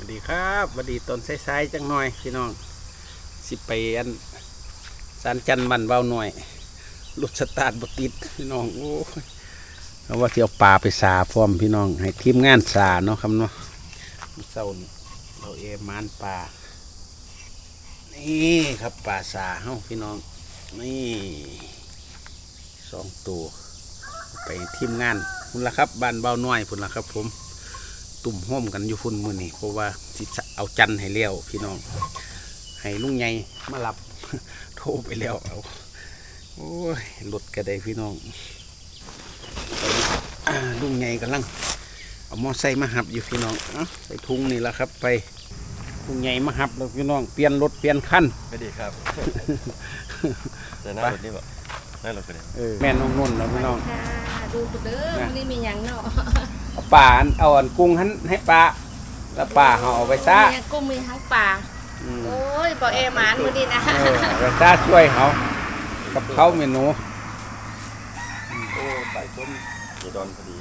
วัสดีครับสวัสดีตอนสายๆจังหน่อยพี่น้อง สิไปอันสารจันบันเบาหน่อยรถสตาร์ทบติดพี่น้องโอ้เอาว่าเที่ยวป่าไปสาพร้อมพี่น้อง ให้ทีมงานสาเนาะครับเนาะเศร้าเราเอมานป่า นี่ครับป่าสาเฮ้าพี่น้อง นี่สองตัวไปทีมงานพุ่นละครับบ้านเบาหน่อยพุ่นละครับผม ตุ่มห้อมกันอยู่พุ่นมือนี่เพราะว่าสิจะเอาจันทร์ให้เลี้ยวพี่น้อง ให้ลุงใหญ่มารับโทรไปแล้วเอาโอ้ยรถก็ได้พี่น้องตอนนี้อ่าลุงใหญ่กำลังเอามอไซค์มาหับอยู่พี่น้องเอาใส่ถุงนี่ละครับ ไปลุงใหญ่มาหับแล้วพี่น้องเปลี่ยนรถเปลี่ยนคันไม่ดีครับแต่หน้ารถนี่แบบหน้ารถคนนี้เออแม่น้องนุ่นแล้วพี่น้องค่ะดูกูเด้อมันนี่มีหยังเนาะ เอาป่าอันเอาอันกุ้งหันให้ปลาแล้วป่าเขาเอาไปซะมีหยังกุ้งมีทั้งป่าอืมโอ้ยบอกเอหมานมือดีนะเออไปซะช่วยเขากับเขาเมนูโอ้ไต่ต้นยีดอนพอดี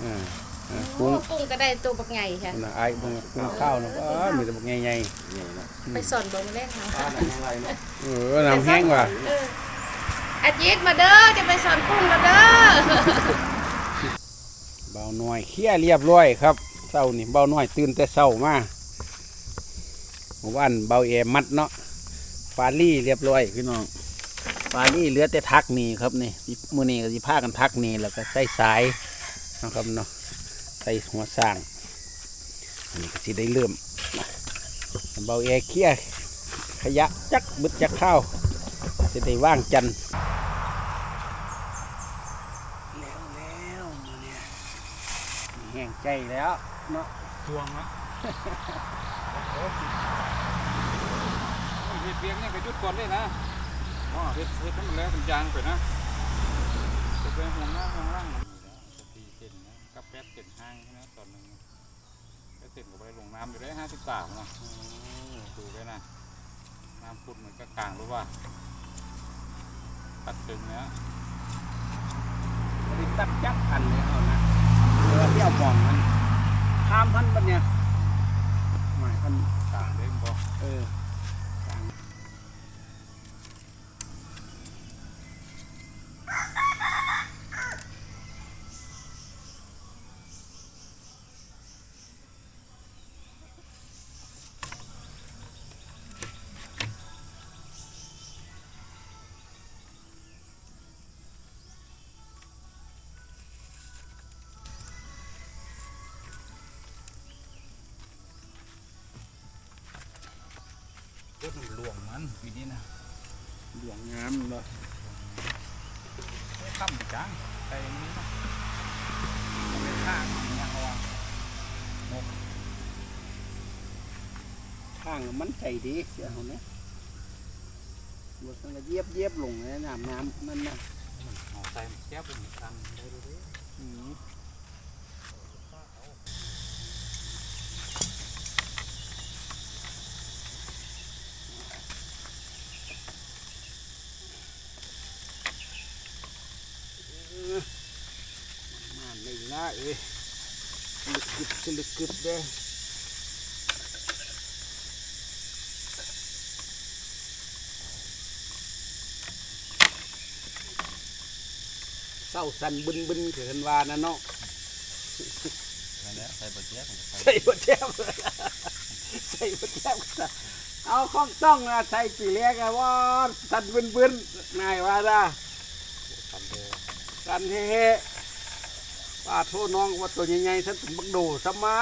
เออเออโอ้กุ้งกุ้งก็ได้ตัวบักใหญ่ค่ะนะไอ้บุ้งกุ้งข้าวนะเออมีแต่บักใหญ่ใหญ่นะไปสอนบ่มาเล่นค่ะป้าไหนอะไรเนาะๆเออน้ำแห้งว่ะเอออาจิตมาเด้อจะไปสอนกุ้งมาเด้อเบาหน่อยเคลียเรียบร้อยครับเศร้านี่เบาหน่อยตื่นแต่เศร้ามาวานเบาแอมัดเนาะฟาลี่เรียบร้อยพี่น้องฟาลี่เหลือแต่ทักนี่ครับนี่มือนี้ก็สิพากันทักนี่แล้วก็ใส่สายนะครับเนาะใส่หัวสร้างอันนี้ก็สิได้เริ่มเบาแอเคลียขยะจักบึดจักข้าวจะได้ว่างจันทร์แล้วแล้วมือเนี่ยแห้ งใจแล้วเนาะทวงนะเฮ็ดเบียงนี่ก็หยุดก่อนได้นะอ๋อเฮ็ดเฮ็ดให้มันแล้วเป็นยางไปนะจะไปห่วงหน้าห่วงล่างนี่นะจะตีเส้นนะกับแป๊ดเส้นห้างนะตอนหนึงแป๊ดเส้นก็ไปลงน้ำอยู่ได้ห้าสิบสามนะดูไว้นะน้ำพุดเหมือนกับกลางรู้ป่ะตัดตึงเนี้ยบริตัดจักอันเลยเอานะเรือที่เอามองมันข้ามพันบันเนี่ยหมายพันต่างเด้งบ่เออ รถมันหลวงมันปีนี้นะหลวงงามเลยไม่ค่ำไปจ้างไปอย่างนี้นะไม่ข้างอย่างเงี้ยเอาอะข้างมันใจดีเสียเขาเนี่ยบทมันก็เยียบเยียบลงเลยน้ำน้ำนั่นนะเอาใส่แก้วเป็นตังได้ดูดิ อืมมาไม่ละเอ้ยลึ กกึบสลึกกึบเด้อเศร้าสันบึนบึนเขินว่านะเนาะนั่นแหละใส่บะเจี๊ยบใส่บดแจ้วใส่บดแจ้วเอาข้องต้องนะใส่ปีเล็กอะว่าสันบึนบึนนายว่าจ้าทำเด้อกันเฮ้ ป้าโทษน้องว่าตัวใหญ่ๆฉันถึงบักโดสมา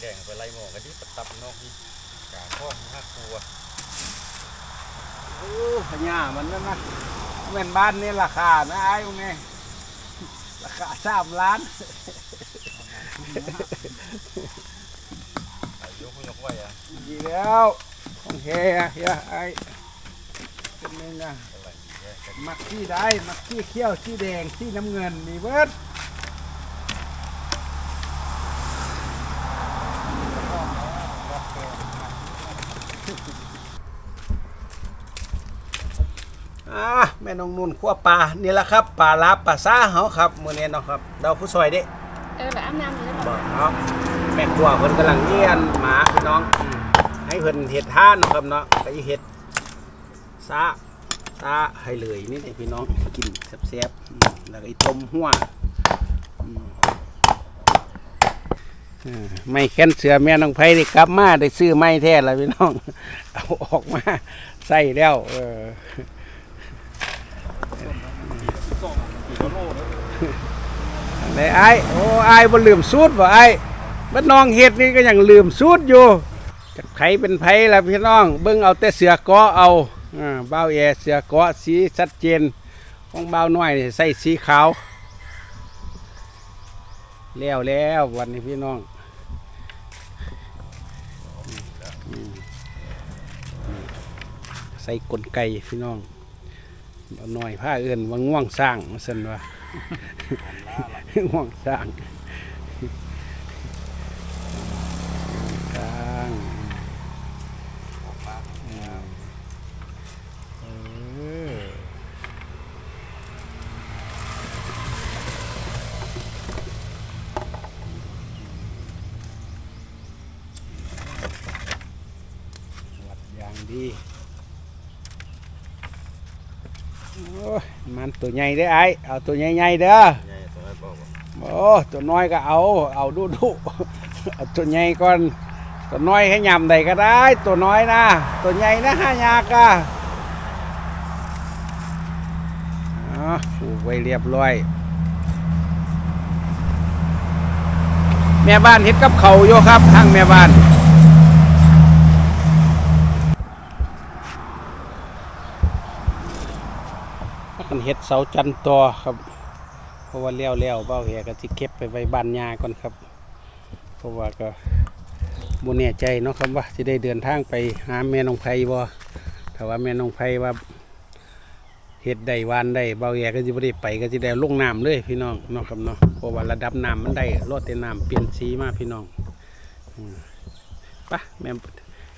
แดงไปไล่หมอกันที่ตับนอกที่กาข้อมห้าครัวโอ้พญามันนั่นนะแม่นบ้านนี่ราคานะไอ้พวกนี้ราคาสามล้านอายุยกไว้อะดีแล้วของเฮียเฮียไอ้เป็นไงนะ มักขี้ได้ มักขี้เขี้ยวขี้แดงขี้น้ำเงินนี่เบิดอ่าแม่น้องนุ่นขั้วปลา นี่แหละครับปลาลาบปลาซ่าเฮาครับมื้อนี้เนาะครับเราผู้ซอยเด้ เออแล้วอาบน้ำเลยบอกเนาะแม่ครัวเพิ่นกำลังเลี้ยนหมาพี่น้องอืมให้เพิ่นเฮ็ดท่านเนาะครับเนาะก็สิเฮ็ดซา ซาให้เลยนี่ให้พี่น้องกินแซ่บๆแล้วก็อีต้มหัวไม่แค้นเสือแม่น้องไผได้กลับมาได้ซื้อไม้แท้แล้วพี่น้อง เอาออกมาใส่แล้วเออไหนไอ้โอ้ไอ้ายบ่ลืมสูตรบ่ไอ้บ้านน้องเฮ็ดนี่ก็ยังลืมสูตรอยู่จักไผเป็นไผล่ะพี่น้อง เบิ่งเอาแต่เสือกาะเอา อ่าบ้าวแอเสือเกาะสีชัดเจนของบ้าวน้อยใส่สีขาว แล้วแล้ววันนี้พี่น้องใส่กลไกพี่น้องบ่าวน้อยผ้าเอื่นว่าง่วงสร้างว่าซั่นว่าห่วงสร้างกลางเออวัดอย่างดีโอ้ย มันตัวใหญ่เด้อไอ้เอาตัวใหญ่ๆเด้อใหญ่ตัวนั้นบอกว่าโอ้ตัวน้อยก็เอา เอาดูดูเอาตัวใหญ่ก่อนตัวน้อยให้ยำใดก็ได้ ตัวน้อยนะ ตัวใหญ่นะห้ายากอะอ๋อผูกไว้เรียบร้อย แม่บ้านเฮ็ดกับเขาวอยู่ครับทางแม่บ้าน มันเฮ็ดเสาจันทร์ต่อครับ เพราะว่าเลี้ยวเลี้ยวๆเบ้าแหก็สิเก็บไปไว้บ้านยาก่อนครับ เพราะว่าก็บ่แน่ใจเนาะครับว่าสิได้เดินทางไปหาแม่นองไผบ่ถ้าว่าแม่นองไผว่าเฮ็ดได้วานได้เบ้าแหก็สิบ่ได้ไปก็สิได้ลงน้ำเลยพี่น้องเนาะครับเนาะเพราะว่าระดับน้ำมันได้รดแต่น้ำเปลี่ยนสีมากพี่น้องอืมไปะแม่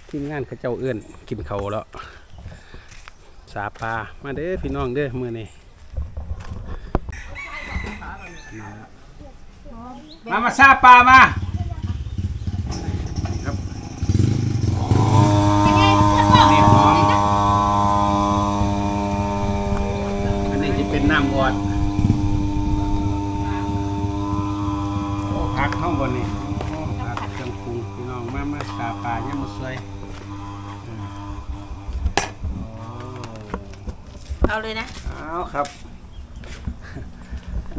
ทีมงานเขาเจ้าเอื้อนกินเขาแล้ว สาปลามาเด้อพี่น้องเด้อมือนี้มามาซาปลามาครับนี่หอมอันนี้จะเป็นน้ำวอดโอ้ผักข้างบนนี่โอ้ผักเครื่องปรุงพี่น้องมามาซาปลาเนี่ยมาสวย เอาเลยนะ เอาครับ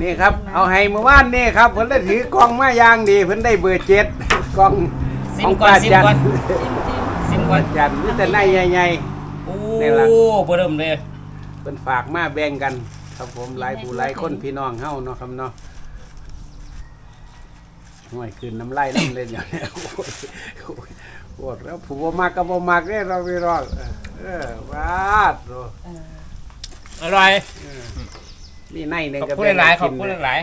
นี่ครับ เอาให้เมื่อวานนี่ครับเพิ่นได้ถือกล้องมาอย่างดีเพิ่นได้เบอร์เจ็ดกล้องซิขมองก่อนป้าซิมจันก่อนซิมก่ป้าอนจันมีแต่ในใหญ่ โอ้นี่ล่ะ เบิ่มเลยๆเพิ่นฝากมาแบ่งกัน ครับผมหลายผู้หลายคนพี่น้องเฮาเนาะครับเนาะห่วยคืนน้ำลายน้ำเล่นอย่างนี้โอ้ยโอ้ยโอ้ยแล้วผู้บ่มักก็บ่มักเด้เราไปรอดเออวาดโอ้อ ร่อยนี่ในหนึงขอบก็คุณแบ่งหลายๆขกิอบนคุณเลยหลาย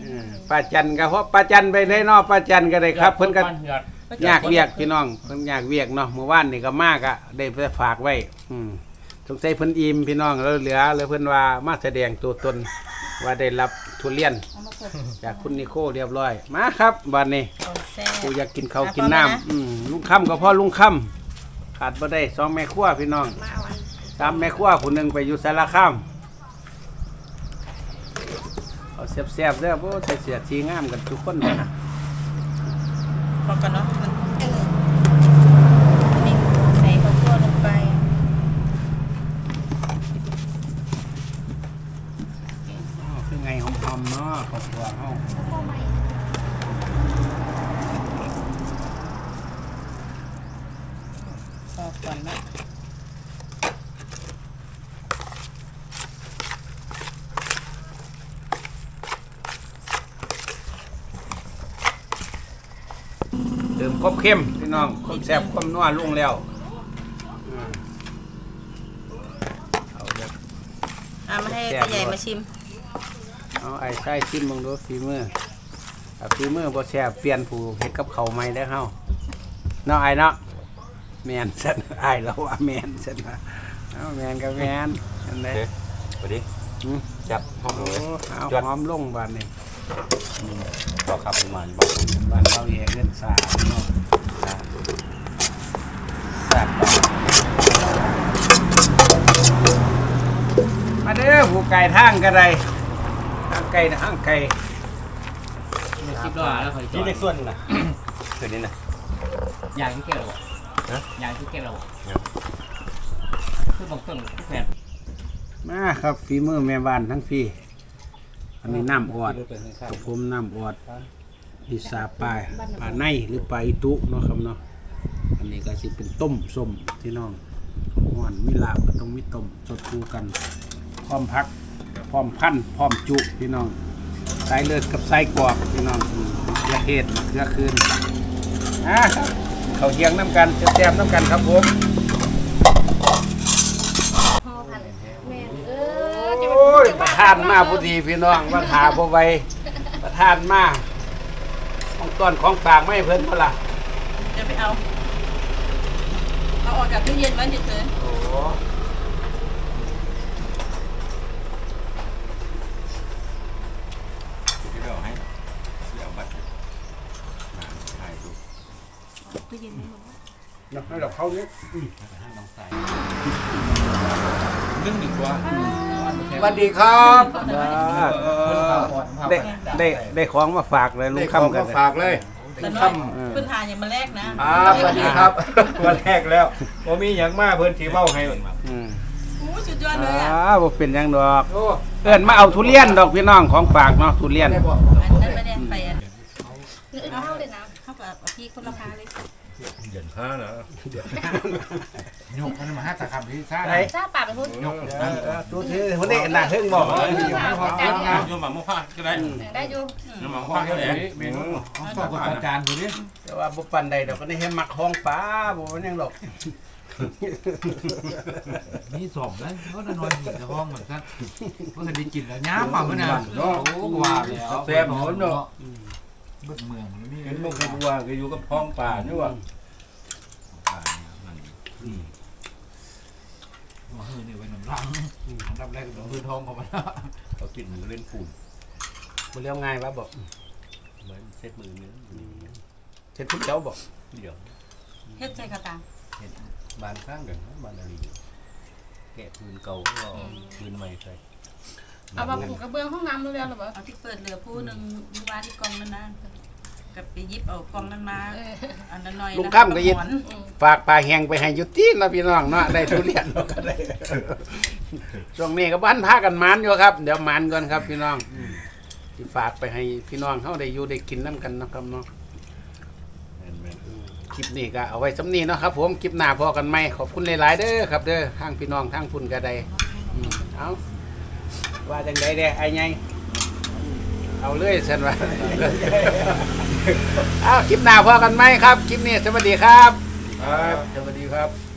เออป้าจันก็เพราะป้าจันไปได้เนาะป้าจันก็ได้ๆครับ เพิ่นก็ยอดอยากเวียกพี่น้องเพิ่นอยากเวียกเนาะเมื่อวานนี่ก็มากอะได้ไปฝากไว้ อืมสงสัยเพิ่นอิ่มพี่น้องแล้วเหลือแล้วเพิ่นว่ามาแสดงตัวตนว่าได้รับทุเรียนจากคุณนิโคเรียบร้อยมาครับบัดนี้กูอยากกินข้าวกินน้ำอืมลุงค่ำก็พ่อลุงค่ำขาดบ่ได้สองแม่ครัวพี่น้อง มาเอาอัน สามแม่ครัวผู้หนึ่งไปอยู่สารคามเอาเสียบๆเด้อบ่ใส่เสื้อสีงามกันทุกคนเลยพอกันเนาะ เออ นี่ใส่ข้าวคั่วลงไป อ๋อคือไงหอมๆเนาะครอบครัวเฮา พอก่อนเนาะ เติมความเข้มพี่น้องความแซ่บความนัวลงแล้วอ่าเอาแบบอะมาให้แซ่บตาใหญ่ด้วยมาชิมเอาไอ้ไส้ชิมมึงดูฝีมือถ้าฝีมือบ่แซ่บเปลี่ยนผู้เฮ็ดกับเขาวใหม่ได้อเฮาเนาะไอ้เนาะแม่นซั่นไอ้ายเราว่าแม่นซั่นว่าเอาแม่นก็แม่นอันใดโอเคสวัสดี อืม จับห้องโอ้เลยเอาจวด หอมลงบาดนี้ ก็ขับมาอยู่บ้านบ้านเราแยกเล่นสาพี่น้องสาแซ่บปากมาเด้อผู้ไก่ทางกระไดทางไก่นะทางไก่สิบดอลลาร์แล้วคอยจอนี่ดในส่วนนะส่วนนี้นะยางที่แก้เราบอกฮะยางที่แก้เราบอกยังคือบอกต้นทุกแผ่นมาครับฝีมือแม่บ้านทั้งพี่ อันนี้น้ำออดกับผมน้ำออดนี่สาปลาปลาในหรือปลาอิตุเนาะครับเนาะอันนี้ก็สิเป็นต้มส้มที่น้องห่อนมีลาบก็ต้องมีต้มสดคู่กัน พร้อมพัก พร้อมพันพร้อมจุพี่น้องไสายเลือดกับไสายกรอกพี่น้องเกลือเทศเกือคืนอะเขาเทียงน้ำกันแซ่บๆน้ำกันครับผม พอพันแม่นเออจะ โอ้ยประธานมาพอดีพี่น้องประธานพอไวประธานมาของต้นของฝากไม่เพิ่นเท่าล่ะจะไปเอาเอาออกจากตู้เย็นไว้เฉยโอ้ที่เราให้เดี๋ยวบัตรมาถ่ายรูปๆตู้เย็นไม่หมดนักให้เราเข้าเนี่ยนึ่งหนึ่งตัวส วัสดีครับได้ได้ได้ของมาฝากเลยลุงค่ำกันฝากเลยแต่น้อยเพิ่นหาอย่างมาแลกนะอ่าสวัสดีครับ วันแรกแล้วว่ามีอย่างมากเพิ่นสีเบ้าให้อืมโอ้สุดยอดเลยอะอ่าบ่เป็นหยังดอกเอิ้นมาเอาทุเรียนดอกพี่น้องของฝากเนาะทุเรียนอันนั้นไม่ได้ไปอะเอาเข้าเลยนะเข้ากับพี่คนละพาเลย เดือนห้านะยกมันมาห้าตะคำที่ซ่าไหนจ้าป่าไปพุ่นยกเออเออตัวที่คนนี้น่ะเฮิงบอกโยมหมาโมฆะก็ได้ได้อยู่โยมหมาโมข้าฆะวก็เดี๋ยวได้นี้เมนูสอบกับอาจารย์คนนี้แต่ว่าบ่ปันใดดอกก็ได้เห็นมักของป้าบ่ว่าหยังดอกนี่สอบแล้วก็นอนหินในห้องเหมือนกันก็จะได้กินแล้วย้ำมาเมื่อนานโอ้ว่าแล้วแซ่บหมดเนาะบึกเมืองนี่เห็นมุกให้บัวก็อยู่กับพ้องป่านี่ว่า มาเฮ้ยนี่ไว้หนึ่งรังอันดับแรกต้องพื้นท้องของมันเขากินหมูเล่นปูนบ่เรียกง่ายว่าบอกเหมือนเซ็ตมือนึงเฮ็ดทุกเจ้าบอกเดี๋ยวเฮ็ดใจกระตาเห็นบานข้างกันบานอะไรแกะปืนเก่าก็ปืนใหม่ใส่เอามาผูกกระเบื้องห้องน้ำรู้แล้วหรือเปล่าเอาที่เปิดเหลือผู้หนึ่งมีวาที่กองนั้นนะ กับไปยิบเอากองนั้นมาอันนั้นหน่อยลุงค่ำก็ยิดฝากปลาแห้งไปให้อยุตินะพี่น้องเนาะได้ทุเรียนเนาะก็ได้ช่วงนี้ก็บ้านพากันหมานอยู่ครับ เดี๋ยวหมานก่อนครับ พี่น้องที่ฝากไปให้พี่น้องเฮาได้อยู่ได้กินน้ำกันเนาะครับเนาะเห็นไหมคลิปนี้ก็เอาไว้สำนี้เนาะครับ ผมคลิปหน้าพอกันไหมขอบคุณหลายๆเด้อครับเด้อทางพี่น้องทางพุ่นก็ได้อืมเอาว่าจังไดเด้อไอ้ไง เอาเลยเช่นว่าเอาคลิปหน้าพอกันไหมครับ คลิปนี้สวัสดีครับ ครับสวัสดีครับ